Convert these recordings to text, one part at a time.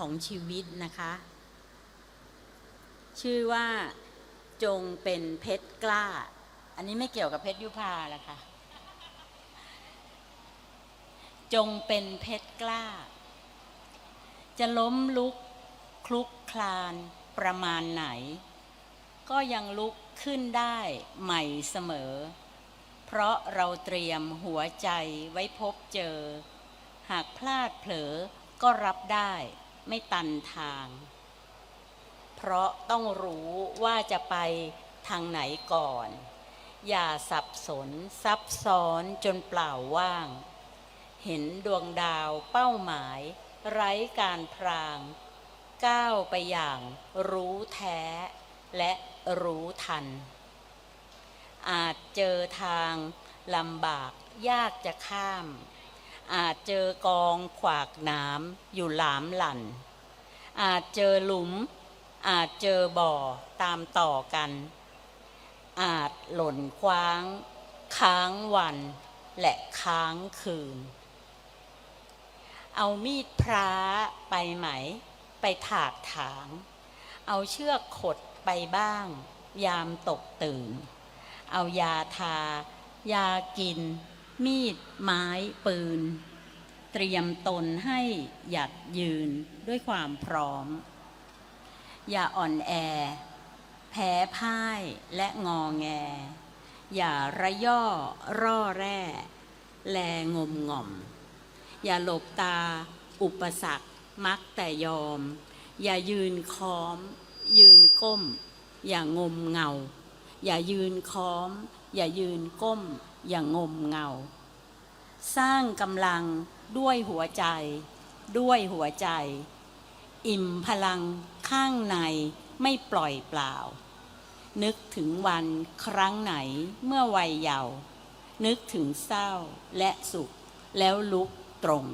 ของชีวิตนะคะ ชื่อว่าจงเป็นเพชรกล้า อันนี้ไม่เกี่ยวกับเพชรยุพาละค่ะ จงเป็นเพชรกล้า จะล้มลุกคลุกคลานประมาณไหน ก็ยังลุกขึ้นได้ใหม่เสมอ เพราะเราเตรียมหัวใจไว้พบเจอ หากพลาดเผลอก็รับได้ ไม่ตันทาง เพราะต้องรู้ว่าจะไปทางไหนก่อน อย่าสับสนซับซ้อนจนเปล่าว่าง เห็นดวงดาวเป้าหมาย ไร้การพราง ก้าวไปอย่างรู้แท้และรู้ทัน อาจเจอทางลำบากยากจะข้าม อาจเจอกองขวากหน้ำอยู่หลามหลั่น อาจเจอหลุม อาจเจอบ่อตามต่อกัน อาจหล่นคว้าง ค้างวันและค้างคืน เอามีดพระไปไหม ไปถากถาง เอาเชือกขดไปบ้าง ยามตกตื่น เอายาทา ยากิน มีด ไม้ ปืน เตรียมตนให้หยัดยืนด้วยความพร้อม อย่าอ่อนแอ แพ้พ่ายและงอแง อย่าระย่อร่อแร่ แลงมง่อม อย่าหลบตา อุปสรรคมักแต่ยอม อย่ายืนค้อม ยืนก้ม อย่างมเงา อย่ายืนค้อม อย่ายืนก้ม อย่างงมเงา สร้างกำลังด้วยหัวใจ ด้วยหัวใจ อิ่มพลังข้างในไม่ปล่อยเปล่า นึกถึงวันครั้งไหนเมื่อวัยเยาว์นึกถึงเศร้าและสุข แล้วลุกตรง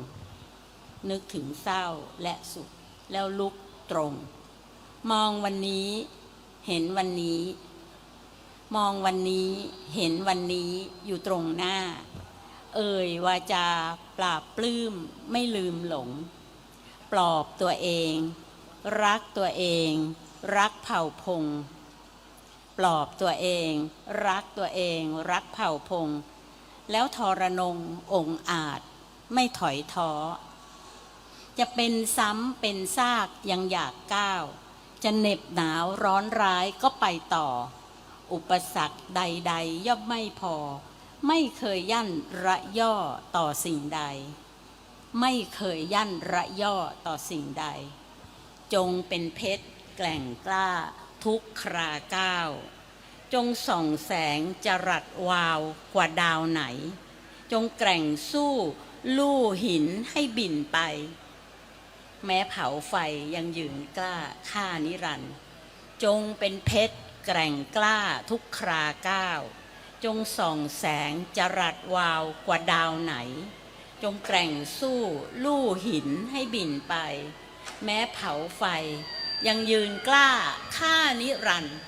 นึกถึงเศร้าและสุข แล้วลุกตรง มองวันนี้ เห็นวันนี้ มองวันนี้เห็นวันนี้อยู่ตรงหน้า เอ่ยวาจาปราบปลื้มไม่ลืมหลง ปลอบตัวเอง รักตัวเอง รักเผ่าพง ปลอบตัวเอง รักตัวเอง รักเผ่าพง แล้วทรนงองอาจไม่ถอยท้อ จะเป็นซ้ำเป็นซากยังอยากก้าว จะเหน็บหนาวร้อนร้ายก็ไปต่อ อุปสรรคใด ๆ ย่อมไม่พอ ไม่เคยยั่นระย่อต่อสิ่งใด ไม่เคยยั่นระย่อต่อสิ่งใด จงเป็นเพชรแกล่งกล้าทุกคราก้าว จงส่องแสงจรัสวาวกว่าดาวไหน จงแกร่งสู้ลู่หินให้บินไป แม้เผาไฟยังยืนกล้าฆ่านิรันดร์จงเป็นเพชร แกร่งกล้าทุกคราก้าว จงส่องแสงจรัสวาวกว่าดาวไหน จงแกร่งสู้ลู่หินให้บินไป แม้เผาไฟ ยังยืนกล้าฆ่านิรันดร์